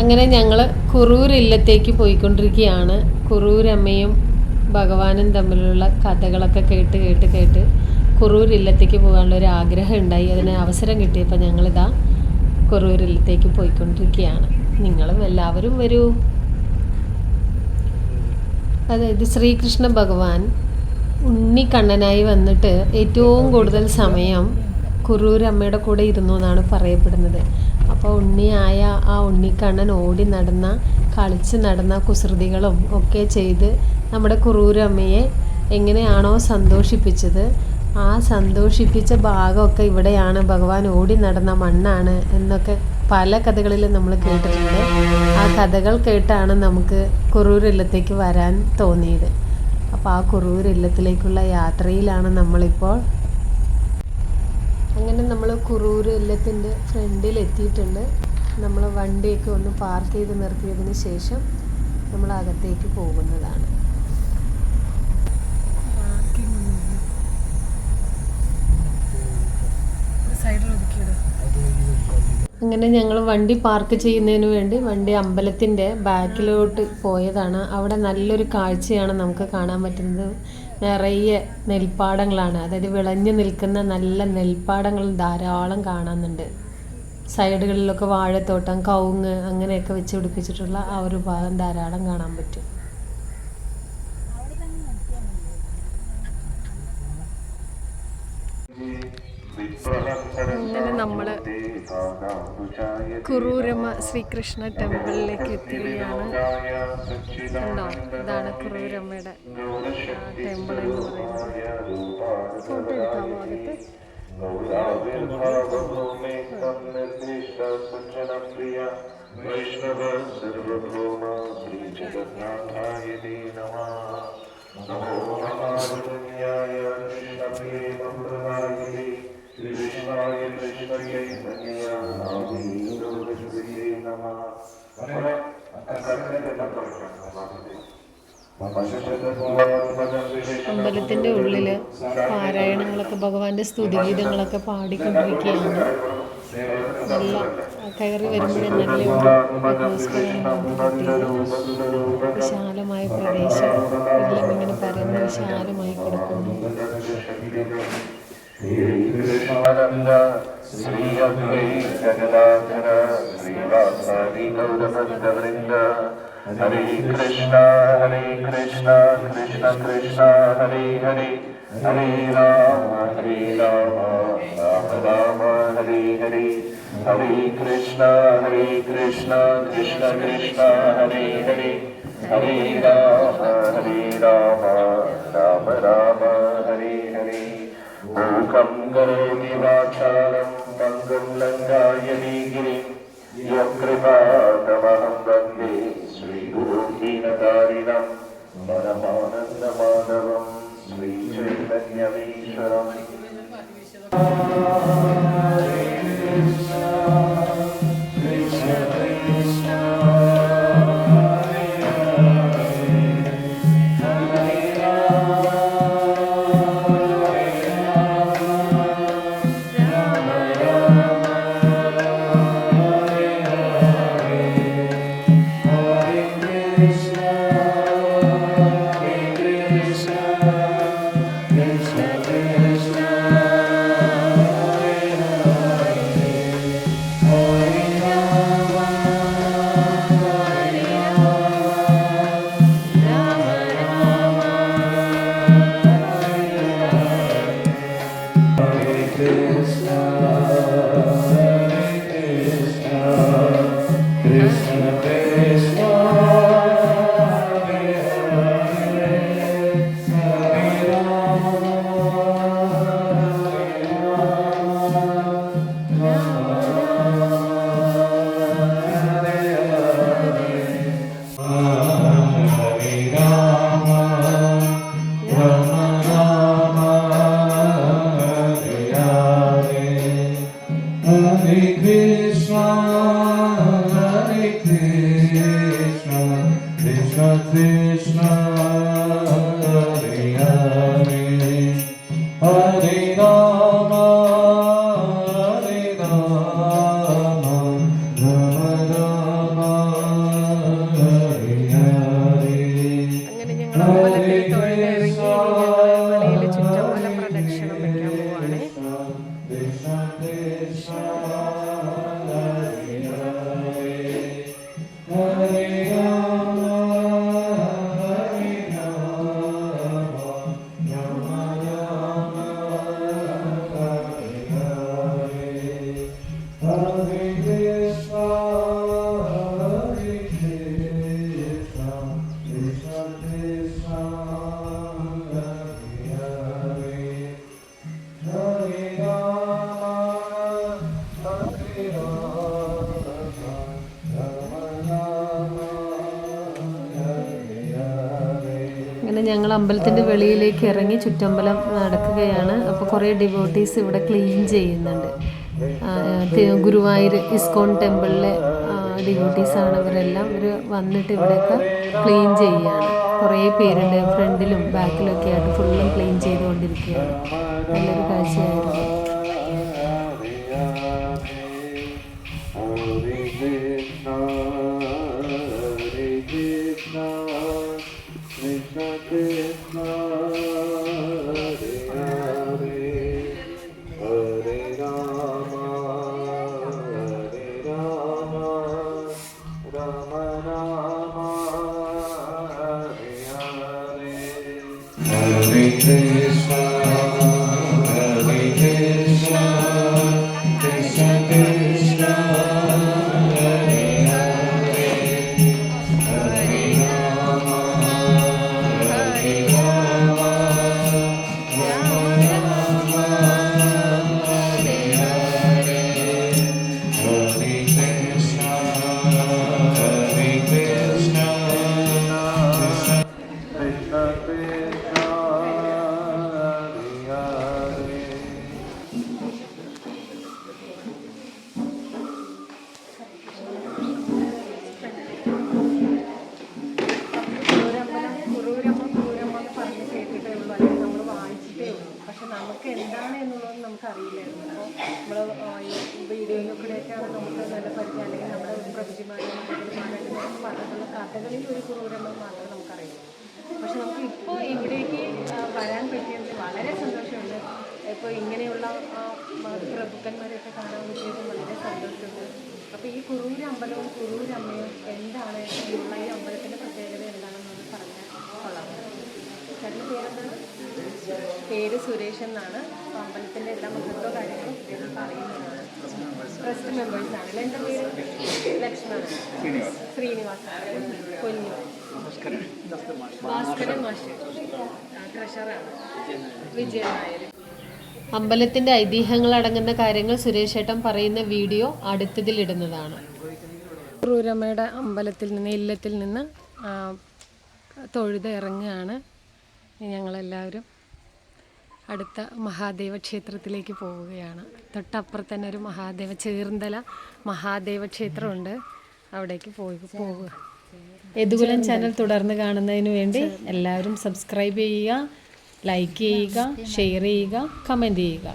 അങ്ങനെ ഞങ്ങൾ കുറൂർ ഇല്ലത്തേക്ക് പോയിക്കൊണ്ടിരിക്കുകയാണ്. കുറൂരമ്മയും ഭഗവാനും തമ്മിലുള്ള കഥകളൊക്കെ കേട്ട് കേട്ട് കേട്ട് കുറൂർ ഇല്ലത്തേക്ക് പോകാനുള്ള ഒരു ആഗ്രഹം ഉണ്ടായി. അതിന് അവസരം കിട്ടിയപ്പോൾ ഞങ്ങളിതാ കുറൂർ ഇല്ലത്തേക്ക് പോയിക്കൊണ്ടിരിക്കുകയാണ്. നിങ്ങളും എല്ലാവരും വരൂ. അതായത് ശ്രീകൃഷ്ണ ഭഗവാൻ ഉണ്ണിക്കണ്ണനായി വന്നിട്ട് ഏറ്റവും കൂടുതൽ സമയം കുറൂരമ്മയുടെ കൂടെ ഇരുന്നു എന്നാണ് പറയപ്പെടുന്നത്. അപ്പോൾ ഉണ്ണിയായ ആ ഉണ്ണിക്കണ്ണൻ ഓടി നടന്ന കളിച്ച് നടന്ന കുസൃതികളും ഒക്കെ ചെയ്ത് നമ്മുടെ കുറൂരമ്മയെ എങ്ങനെയാണോ സന്തോഷിപ്പിച്ചത്. ആ സന്തോഷിപ്പിച്ച ഭാഗമൊക്കെ ഇവിടെയാണ്. ഭഗവാൻ ഓടി നടന്ന മണ്ണാണ് എന്നൊക്കെ പല കഥകളിലും നമ്മൾ കേട്ടിട്ടുണ്ട്. ആ കഥകൾ കേട്ടാണ് നമുക്ക് കുറൂർ ഇല്ലത്തേക്ക് വരാൻ തോന്നിയത്. അപ്പോൾ ആ കുറൂർ ഇല്ലത്തിലേക്കുള്ള യാത്രയിലാണ് നമ്മളിപ്പോൾ അങ്ങനെ നമ്മൾ കുറൂർ എല്ലത്തിന്റെ ഫ്രണ്ടിൽ എത്തിയിട്ടുണ്ട് നമ്മൾ വണ്ടിയൊക്കെ ഒന്ന് പാർക്ക് ചെയ്ത് നിർത്തിയതിന് ശേഷം നമ്മൾ അകത്തേക്ക് പോകുന്നതാണ്. അങ്ങനെ ഞങ്ങൾ വണ്ടി പാർക്ക് ചെയ്യുന്നതിന് വേണ്ടി വണ്ടി അമ്പലത്തിന്റെ ബാക്കിലോട്ട് പോയതാണ്. അവിടെ നല്ലൊരു കാഴ്ചയാണ് നമുക്ക് കാണാൻ പറ്റുന്നത്. നിറയെ നെൽപ്പാടങ്ങളാണ്. അതായത് വിളഞ്ഞു നിൽക്കുന്ന നല്ല നെൽപ്പാടങ്ങൾ ധാരാളം കാണാനുണ്ട്. സൈഡുകളിലൊക്കെ വാഴത്തോട്ടം കവുങ്ങ് അങ്ങനെയൊക്കെ വെച്ച് പിടിപ്പിച്ചിട്ടുള്ള ആ ഒരു ഭാഗം ധാരാളം കാണാൻ പറ്റും. അങ്ങനെ നമ്മൾ കുറൂരമ്മ ശ്രീകൃഷ്ണ ടെമ്പിളിലേക്ക് എത്തുകയാണ് കണ്ടോ ഇതാണ് കുറൂരമ്മയുടെ ടെമ്പിൾ എന്ന് പറയുന്നത് ഫോട്ടോ എടുക്കാമോ അകത്ത് वैष्णव सर्वभौम श्रीजगन्नाथाय ते नमः नमो नमाय कृष्णप्रिये मङ्गलाय അമ്പലത്തിന്റെ ഉള്ളിൽ പാരായണങ്ങളൊക്കെ ഭഗവാന്റെ സ്തുതിഗീതങ്ങളൊക്കെ പാടിക്കൊണ്ടിരിക്കുകയാണ്. നല്ല കയറി വരുമ്പോഴേ വിശാലമായ പ്രദേശം. എല്ലാം ഇങ്ങനെ പരന്ന് വിശാലമായി കിടക്കുന്നു. श्रीकृष्णानन्द श्री अद्वैत जगदाधर श्रीवासादि गौरभक्तवृन्द हरे कृष्णा हरे कृष्णा कृष्ण कृष्णा हरे हरे हरे राम हरे राम राम राम हरे हरे हरे कृष्णा हरे कृष्णा कृष्ण कृष्णा हरे हरे हरे राम हरे राम राम राम മൂകം കരോമി വാചാലം പങ്കും ലങ്കായനീ ഗിരിം യകൃപാതമഹം 어디가 ഞങ്ങൾ അമ്പലത്തിന്റെ വെളിയിലേക്ക് ഇറങ്ങി ചുറ്റമ്പലം നടക്കുകയാണ് അപ്പോൾ കുറേ ഡിവോട്ടീസ് ഇവിടെ ക്ലീൻ ചെയ്യുന്നുണ്ട് ഗുരുവായൂർ ഇസ്കോൺ ടെമ്പിളിലെ ഡിവോട്ടീസാണ് ഇവരെല്ലാം ഇവർ വന്നിട്ട് ഇവിടെയൊക്കെ ക്ലീൻ ചെയ്യുകയാണ് കുറേ പേരുണ്ട് ഫ്രണ്ടിലും ബാക്കിലൊക്കെ ആയിട്ട് ഫുള്ളും ക്ലീൻ ചെയ്തുകൊണ്ടിരിക്കുകയാണ് നല്ലൊരു കാഴ്ചയായിരുന്നു Hare Hare അറിയില്ലായിരുന്നു. അപ്പോൾ നമ്മൾ ഈ വീഡിയോയിലൂടെയൊക്കെയാണ് നമുക്ക് നല്ല പരിചയം അല്ലെങ്കിൽ നമ്മുടെ പ്രകൃതിമാരും പറഞ്ഞിട്ടുള്ള കഥകളിൽ ഒരു കുറൂരമ്മ മാത്രമേ നമുക്കറിയുള്ളൂ. പക്ഷെ നമുക്ക് ഇപ്പോൾ ഇവിടേക്ക് വരാൻ പറ്റിയതിൽ വളരെ സന്തോഷമുണ്ട്. ഇപ്പോൾ ഇങ്ങനെയുള്ള പ്രഭുക്കന്മാരെയൊക്കെ കാണാൻ പറ്റിയത് വളരെ സന്തോഷമുണ്ട്. അപ്പോൾ ഈ കുറൂര് അമ്പലവും കുറൂര് അമ്മയും എന്താണ് എന്നുള്ള ഈ അമ്പലത്തിന്റെ പ്രത്യേകത എന്താണെന്നൊന്ന് പറഞ്ഞാൽ കൊള്ളാം. ചേട്ടന്റെ പേരെന്താണ്? പേര് സുരേഷ് എന്നാണ്. അമ്പലത്തിന്റെ എല്ലാ മഹത്വ കാര്യങ്ങളും ഇദ്ദേഹം പറയുന്നതാണ് ട്രസ്റ്റ് മെമ്പേഴ്സ് ആണ്. എന്റെ പേര് ലക്ഷ്മണൻ ശ്രീനിവാസ്. കൊല്ലി ഭാസ്കരൻ മാഷ് ട്രഷറാണ് വിജയൻ നായർ. അമ്പലത്തിന്റെ ഐതിഹ്യങ്ങൾ അടങ്ങുന്ന കാര്യങ്ങൾ സുരേഷ് ഏട്ടൻ പറയുന്ന വീഡിയോ അടുത്തതിലിടുന്നതാണ് ക്രൂരമ്മയുടെ അമ്പലത്തിൽ നിന്ന് ഇല്ലത്തിൽ നിന്ന് തൊഴുത് ഇറങ്ങുകയാണ് ഞങ്ങളെല്ലാവരും. അടുത്ത മഹാദേവ ക്ഷേത്രത്തിലേക്ക് പോവുകയാണ്. തൊട്ടപ്പുറത്ത് തന്നെ ഒരു മഹാദേവ ചേർന്തല മഹാദേവ ക്ഷേത്രമുണ്ട്. അവിടേക്ക് പോയി പോവുക. യദുകുലം ചാനൽ തുടർന്ന് കാണുന്നതിന് വേണ്ടി എല്ലാവരും സബ്സ്ക്രൈബ് ചെയ്യുക ലൈക്ക് ചെയ്യുക ഷെയർ ചെയ്യുക കമന്റ് ചെയ്യുക.